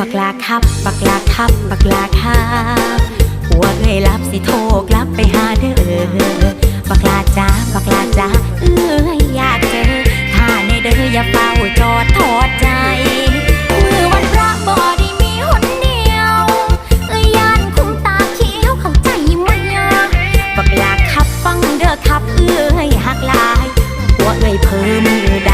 บักลาครับ บักลาครับ บักลาครับหัวเคยรับสิโทกลับไปหาเด้อบักลาจ้าบักลาจ้าเอ้ยอยากเจอถ้าในเด้ออย่าเฝ้าจอดทอดใจมือวันพระบอดีมีหนเดียวเอ้ยยานคุ้มตาเขียวเข้าใจมั้ยบักลาคับฟังเด้อคับเอ้ยหักลายหัวเงยเพิ่มมือ